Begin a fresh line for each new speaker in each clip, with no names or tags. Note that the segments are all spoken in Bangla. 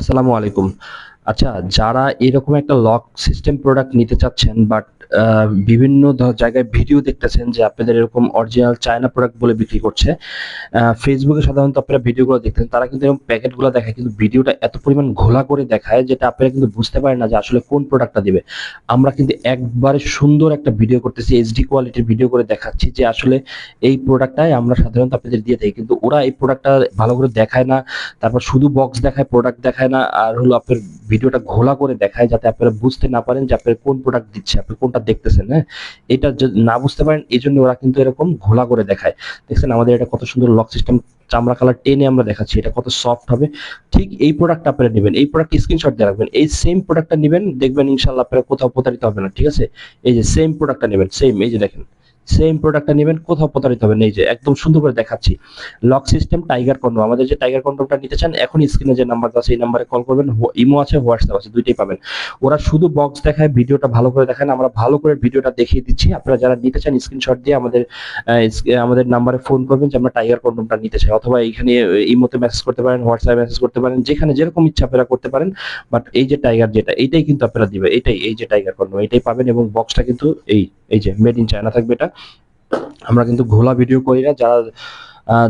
Assalamualaikum. আচ্ছা, যারা এরকম একটা লক সিস্টেম প্রোডাক্ট নিতে চাচ্ছেন বাট বিভিন্ন জায়গায় ভিডিও দেখতেছেন যে আপনাদের এরকম অরিজিনাল চায়না প্রোডাক্ট বলে বিক্রি করছে। ফেসবুকে সাধারণত আপনারা ভিডিওগুলো দেখতেন। তারা কিন্তু এরকম প্যাকেটগুলা দেখায় কিন্তু ভিডিওটা এত পরিমাণ ঘোলা করে দেখায় যেটা আপনারা কিন্তু বুঝতে পারেন না যে আসলে কোন প্রোডাক্টটা দিবে। আমরা কিন্তু একবারে সুন্দর একটা ভিডিও করতেছি, এইচডি কোয়ালিটির ভিডিও করে দেখাচ্ছি যে আসলে এই প্রোডাক্টটাই আমরা সাধারণত আপনাদের দিয়ে থাকি। কিন্তু ওরা এই প্রোডাক্টটা ভালো করে দেখায় না। তারপর শুধু বক্স দেখায়, প্রোডাক্ট দেখায় না। আর হলো আপনার ভিডিওটা ঘোলা করে দেখায় যাতে আপনারা বুঝতে না পারেন যে আপনার কোন প্রোডাক্ট দিচ্ছে, আপনি কোনটা দেখতেছেন, হ্যাঁ? এটা না বুঝতে পারেন এই জন্য ওরা কিন্তু এরকম ঘোলা করে দেখায়। দেখছেন আমাদের এটা কত সুন্দর লক সিস্টেম চামড়া কালার টেনে আমরা দেখাচ্ছি। এটা কত সফট হবে। ঠিক এই প্রোডাক্টটা আপনারা নেবেন এই প্রোডাক্ট স্ক্রিনশট দিয়ে রাখবেন। এই সেম প্রোডাক্টটা নেবেন দেখবেন ইনশাআল্লাহ আপনারা কোথাও প্রতারিত হবেন না। ঠিক আছে? এই যে সেম প্রোডাক্টটা নিবেন। সেম এই যে দেখেন। সেম প্রোডাক্টটা নেবেন কোথাও প্রতারিত হবেন। এই যে একদম সুন্দর করে দেখাচ্ছি। Lock system tiger condom. আমাদের যে টাইগার কন্ডমটা নিতে চান এখন স্ক্রিনে যে নাম্বারটা আছে এই নাম্বারে কল করবেন। ইমো আছে, হোয়াটসঅ্যাপ আছে ২ টাই পাবেন। ওরা শুধু বক্স দেখায়, ভিডিওটা ভালো করে দেখায় না। আমরা ভালো করে ভিডিওটা দেখিয়ে দিচ্ছি। আপনারা যারা নিতে চান স্ক্রিনশট দিয়ে আমাদের আমাদের নাম্বারে ফোন করবেন যে আমরা টাইগার কন্ডমটা নিতে চাই। অথবা এইখানে ইমোতে মেসেজ করতে পারেন, হোয়াটসঅ্যাপে মেসেজ করতে পারেন। যেখানে যেরকম ইচ্ছা আপনারা করতে পারেন। বাট এই যে টাইগার যেটা, এইটাই কিন্তু আপনারা দিবে। এইটাই এই যে টাইগার কন্ডম এটাই পাবেন এবং বক্সটা কিন্তু এই, এই যে মেড ইন চায়না থাকবে এটা। আমরা কিন্তু ঘোলা ভিডিও করি না। যারা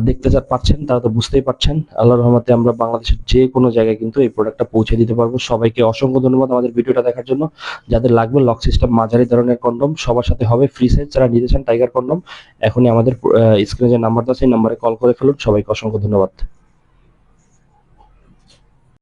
দেখতে চা পাচ্ছেন তারা তো বুঝতেই পারছেন। আল্লাহর রহমতে আমরা বাংলাদেশের যে কোনো জায়গায় কিন্তু এই প্রোডাক্টটা পৌঁছে দিতে পারব। সবাইকে অসংখ্য ধন্যবাদ আমাদের ভিডিওটা দেখার জন্য। যাদের লাগবে লক সিস্টেম মাঝারি ধরনের কন্ডম সবার সাথে হবে ফ্রি সাইজ যারা নিতে চান টাইগার কন্ডম এখনই আমাদের স্ক্রিনে যে নাম্বারটা এই নাম্বারে কল করে ফেলুন। সবাইকে অসংখ্য ধন্যবাদ।